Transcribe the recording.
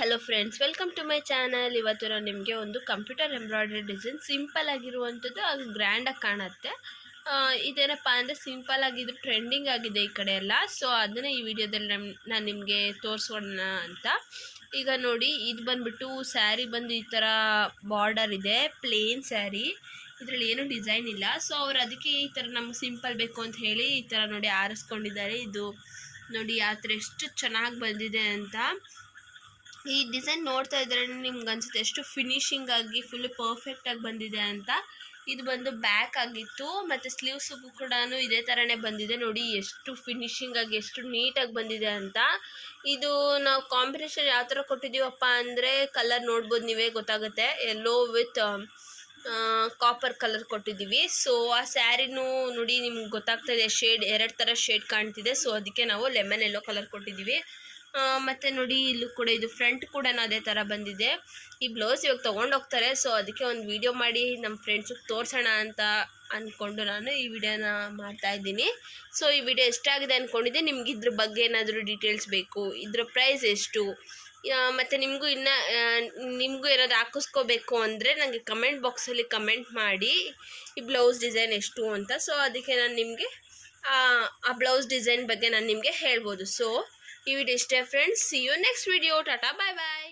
Hello friends welcome to my channel ಇವತ್ತು ನಾನು ನಿಮಗೆ ಒಂದು ಕಂಪ್ಯೂಟರ್ ಎಂಬ್ರಾಯ್ಡ್ರಿ ಡಿಸೈನ್ ಸಿಂಪಲ್ ಆಗಿರುವಂಥದ್ದು ಅದು ಗ್ರ್ಯಾಂಡಾಗಿ ಕಾಣುತ್ತೆ. ಇದೇನಪ್ಪ ಅಂದರೆ ಸಿಂಪಲ್ ಆಗಿದ್ದು ಟ್ರೆಂಡಿಂಗ್ ಆಗಿದೆ ಈ ಕಡೆ ಎಲ್ಲ. ಸೊ ಅದನ್ನೇ ಈ ವಿಡಿಯೋದಲ್ಲಿ ನಮ್ಮ ನಾನು ನಿಮಗೆ ತೋರಿಸೋಣ ಅಂತ. ಈಗ ನೋಡಿ, ಇದು ಬಂದ್ಬಿಟ್ಟು ಸ್ಯಾರಿ ಬಂದು ಈ ಥರ ಬಾರ್ಡರ್ ಇದೆ ಪ್ಲೇನ್ ಸ್ಯಾರಿ ಇದರಲ್ಲಿ ಏನೂ ಡಿಸೈನ್ ಇಲ್ಲ. ಸೊ ಅವ್ರು ಅದಕ್ಕೆ ಈ ಥರ ನಮ್ಗೆ ಸಿಂಪಲ್ ಬೇಕು ಅಂತ ಹೇಳಿ ಈ ಥರ ನೋಡಿ ಆರಿಸ್ಕೊಂಡಿದ್ದಾರೆ. ಇದು ನೋಡಿ ಆ ಥರ ಎಷ್ಟು ಚೆನ್ನಾಗಿ ಬಂದಿದೆ ಅಂತ. ಈ ಡಿಸೈನ್ ನೋಡ್ತಾ ಇದ್ರೆ ನಿಮ್ಗೆ ಅನ್ಸುತ್ತೆ ಎಷ್ಟು ಫಿನಿಶಿಂಗ್ ಆಗಿ ಫುಲ್ ಪರ್ಫೆಕ್ಟ್ ಆಗಿ ಬಂದಿದೆ ಅಂತ. ಇದು ಬಂದು ಬ್ಯಾಕ್ ಆಗಿತ್ತು, ಮತ್ತು ಸ್ಲೀವ್ಸ್ಗೂ ಕೂಡ ಇದೇ ಥರನೇ ಬಂದಿದೆ ನೋಡಿ, ಎಷ್ಟು ಫಿನಿಶಿಂಗ್ ಆಗಿ, ಎಷ್ಟು ನೀಟಾಗಿ ಬಂದಿದೆ ಅಂತ. ಇದು ನಾವು ಕಾಂಬಿನೇಷನ್ ಯಾವ ಥರ ಕೊಟ್ಟಿದ್ದೀವಪ್ಪ ಅಂದರೆ ಕಲರ್ ನೋಡ್ಬೋದು ನೀವೇ ಗೊತ್ತಾಗುತ್ತೆ. ಎಲ್ಲೋ ವಿತ್ ಕಾಪರ್ ಕಲರ್ ಕೊಟ್ಟಿದ್ದೀವಿ. ಸೊ ಆ ಸ್ಯಾರಿನೂ ನೋಡಿ ನಿಮ್ಗೆ ಗೊತ್ತಾಗ್ತಾ ಇದೆ ಶೇಡ್ ಎರಡು ಥರ ಶೇಡ್ ಕಾಣ್ತಿದೆ. ಸೊ ಅದಕ್ಕೆ ನಾವು ಲೆಮನ್ ಎಲ್ಲೋ ಕಲರ್ ಕೊಟ್ಟಿದ್ದೀವಿ. ಮತ್ತೆ ನೋಡಿ, ಇಲ್ಲೂ ಕೂಡ ಇದು ಫ್ರಂಟ್ ಕೂಡ ಅದೇ ಥರ ಬಂದಿದೆ. ಈ ಬ್ಲೌಸ್ ಇವಾಗ ತೊಗೊಂಡೋಗ್ತಾರೆ ಸೊ ಅದಕ್ಕೆ ಒಂದು ವಿಡಿಯೋ ಮಾಡಿ ನಮ್ಮ ಫ್ರೆಂಡ್ಸಿಗೆ ತೋರಿಸೋಣ ಅಂತ ಅಂದ್ಕೊಂಡು ನಾನು ಈ ವಿಡಿಯೋನ ಮಾಡ್ತಾ ಇದ್ದೀನಿ. ಸೊ ಈ ವಿಡಿಯೋ ಎಷ್ಟಾಗಿದೆ ಅಂದ್ಕೊಂಡಿದ್ದೆ ನಿಮ್ಗೆ ಇದ್ರ ಬಗ್ಗೆ ಏನಾದರೂ ಡೀಟೇಲ್ಸ್ ಬೇಕು, ಇದ್ರ ಪ್ರೈಸ್ ಎಷ್ಟು ಮತ್ತು ನಿಮಗೂ ಇನ್ನು ನಿಮಗೂ ಏನಾದರೂ ಹಾಕಿಸ್ಕೋಬೇಕು ಅಂದರೆ ನನಗೆ ಕಮೆಂಟ್ ಬಾಕ್ಸಲ್ಲಿ ಕಮೆಂಟ್ ಮಾಡಿ, ಈ ಬ್ಲೌಸ್ ಡಿಸೈನ್ ಎಷ್ಟು ಅಂತ. ಸೊ ಅದಕ್ಕೆ ನಾನು ನಿಮಗೆ, ಆ ಬ್ಲೌಸ್ ಡಿಸೈನ್ ಬಗ್ಗೆ ನಾನು ನಿಮಗೆ ಹೇಳ್ಬೋದು. So activity step friends. See you next video. Tata bye bye